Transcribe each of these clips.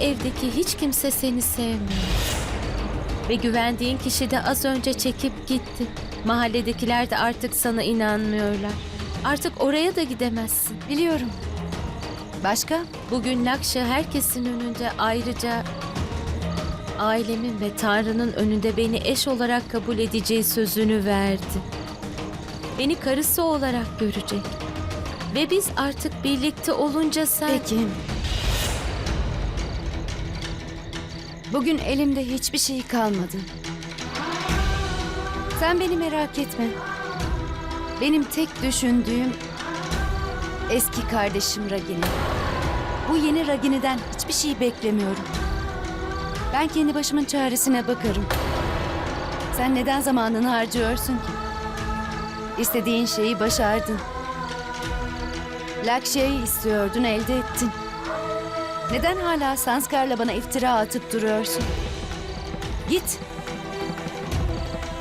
evdeki hiç kimse seni sevmiyor. Ve güvendiğin kişi de az önce çekip gitti. Mahalledekiler de artık sana inanmıyorlar. Artık oraya da gidemezsin. Biliyorum. Başka? Bugün Lakşa herkesin önünde ayrıca ailemin ve Tanrı'nın önünde beni eş olarak kabul edeceği sözünü verdi. Beni karısı olarak görecek. Ve biz artık birlikte olunca sen... Peki. Bugün elimde hiçbir şey kalmadı. Sen beni merak etme. Benim tek düşündüğüm eski kardeşim Ragini. Bu yeni Ragini'den hiçbir şey beklemiyorum. Ben kendi başımın çaresine bakarım. Sen neden zamanını harcıyorsun ki? İstediğin şeyi başardın. Lakşe'yi istiyordun, elde ettin. Neden hala Sanskar'la bana iftira atıp duruyorsun? Git.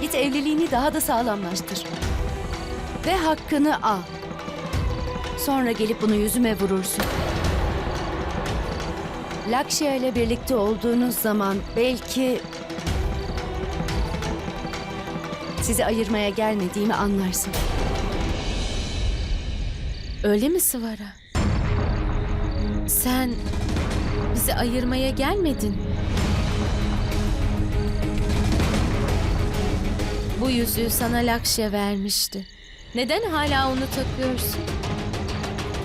Git evliliğini daha da sağlamlaştır. Ve hakkını al. Sonra gelip bunu yüzüme vurursun. Lakşya ile birlikte olduğunuz zaman belki sizi ayırmaya gelmediğimi anlarsın. Öyle mi Sıvara? Sen bizi ayırmaya gelmedin? Bu yüzüğü sana Lakşya vermişti. Neden hala onu takıyorsun?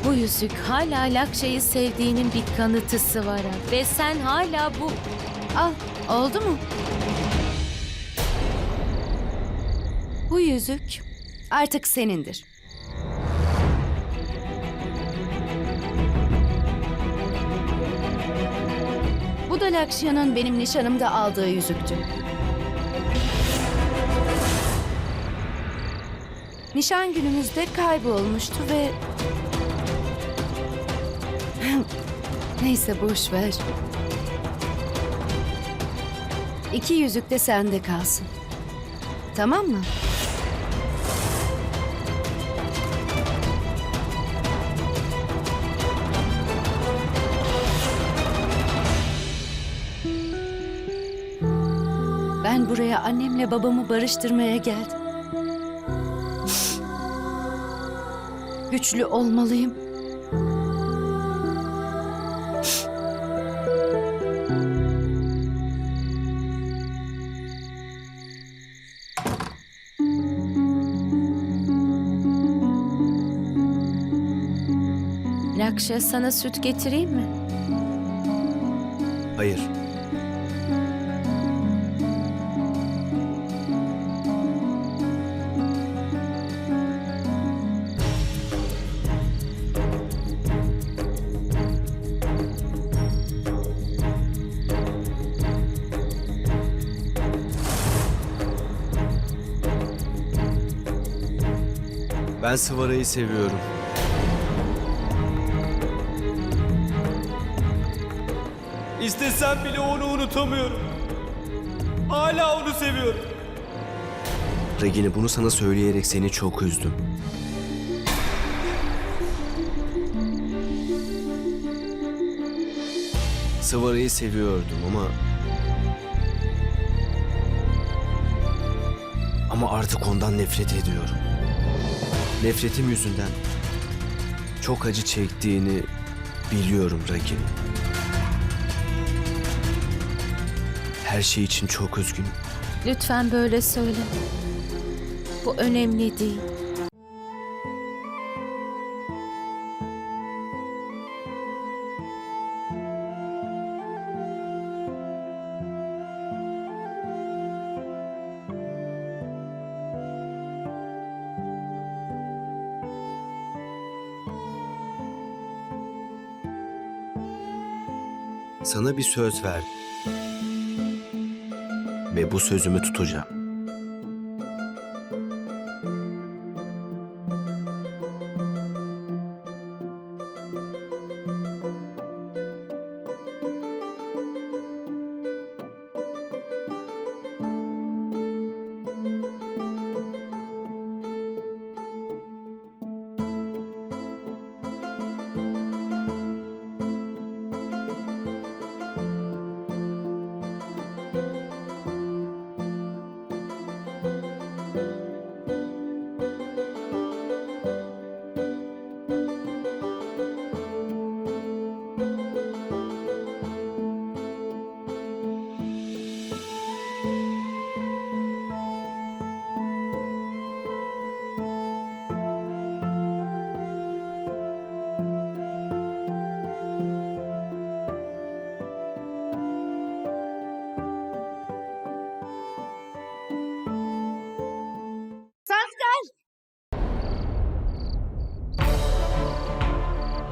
Bu yüzük hala Lakşya'yı sevdiğinin bir kanıtı Sıvara. Ve sen hala bu... Al, oldu mu? Bu yüzük artık senindir. Bu da Lakşya'nın benim nişanımda aldığı yüzüktü. Nişan günümüzde kaybolmuştu ve... Neyse boş ver. İki yüzük de sende kalsın. Tamam mı? Ben buraya annemle babamı barıştırmaya geldim. Güçlü olmalıyım. Lakşya sana süt getireyim mi? Hayır. Ben Sıvara'yı seviyorum. İstesem bile onu unutamıyorum. Hala onu seviyorum. Regine bunu sana söyleyerek seni çok üzdüm. Sıvara'yı seviyordum ama... Ama artık ondan nefret ediyorum. Nefretim yüzünden çok acı çektiğini biliyorum Regine. Her şey için çok üzgünüm. Lütfen böyle söyleme. Bu önemli değil. Sana bir söz verdim. Ve bu sözümü tutacağım.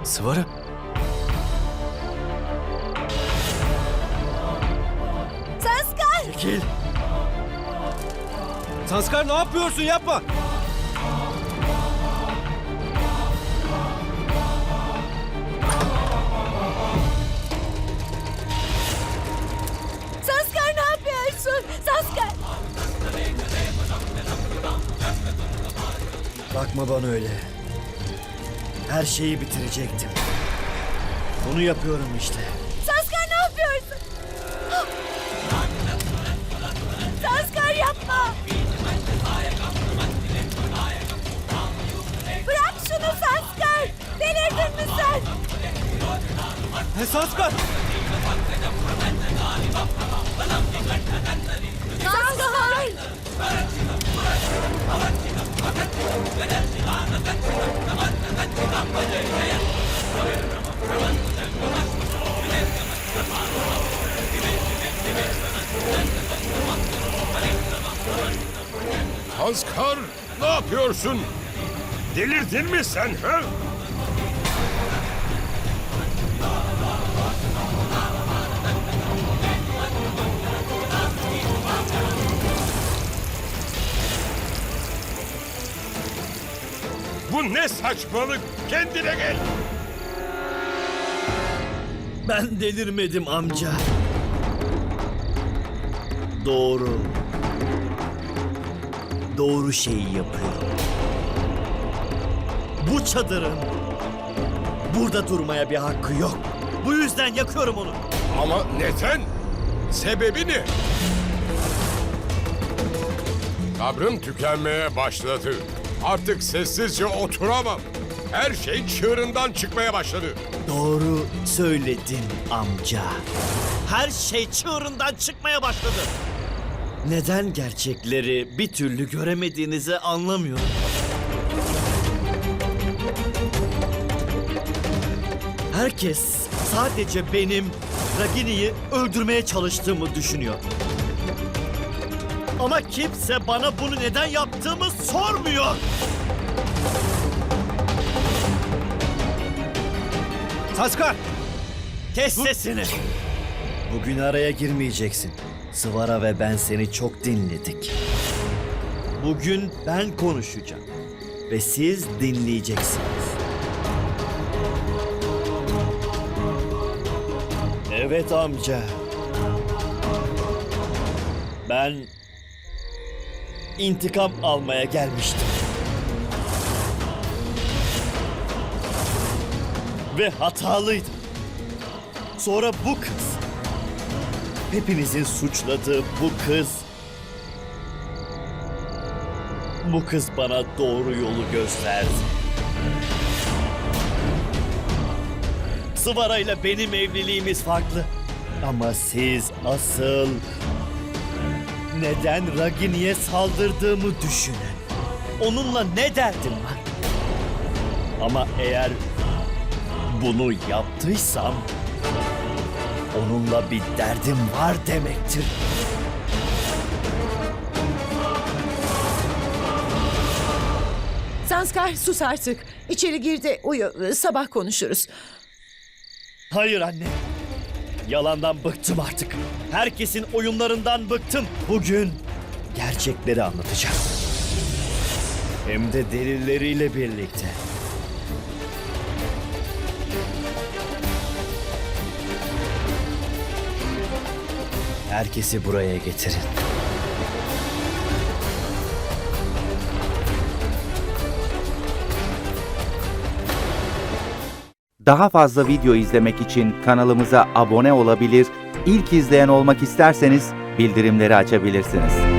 Sıvara. Sanskar! Çekil. Sanskar ne yapıyorsun yapma. Sanskar ne yapıyorsun? Sanskar! Bakma bana öyle. Her şeyi bitirecektim. Bunu yapıyorum işte. Sanskar ne yapıyorsun? Sanskar yapma! Bırak şunu Sanskar! Delirdin mi sen? Ne Sanskar? Sanskar! Hanskar ne yapıyorsun? Delirdin mi sen ha? Bu ne saçmalık? Kendine gel. Ben delirmedim amca. Doğru. Doğru şeyi yapıyorum. Bu çadırın burada durmaya bir hakkı yok. Bu yüzden yakıyorum onu. Ama neden? Sebebi ne? Sabrım tükenmeye başladı. Artık sessizce oturamam. Her şey çığırından çıkmaya başladı. Doğru söyledin amca. Her şey çığırından çıkmaya başladı. Neden gerçekleri bir türlü göremediğinizi anlamıyorum. Herkes sadece benim Ragini'yi öldürmeye çalıştığımı düşünüyor. Ama kimse bana bunu neden yaptığımı sormuyor. Sanskar! Kes sesini. Bugün araya girmeyeceksin. Sıvara ve ben seni çok dinledik. Bugün ben konuşacağım. Ve siz dinleyeceksiniz. Evet amca. Ben intikam almaya gelmiştim. Ve hatalıydım. Sonra bu kız. Hepinizin suçladığı bu kız. Bu kız bana doğru yolu gösterdi. Sıvara ile benim evliliğimiz farklı. Ama siz asıl neden Ragini'ye saldırdığımı düşünün. Onunla ne derdim var? Ama eğer bunu yaptıysam onunla bir derdim var demektir. Sanskar sus artık. İçeri gir de uyu. Sabah konuşuruz. Hayır anne. Yalandan bıktım artık. Herkesin oyunlarından bıktım. Bugün gerçekleri anlatacağım. Hem de delilleriyle birlikte. Herkesi buraya getirin. Daha fazla video izlemek için kanalımıza abone olabilir, ilk izleyen olmak isterseniz bildirimleri açabilirsiniz.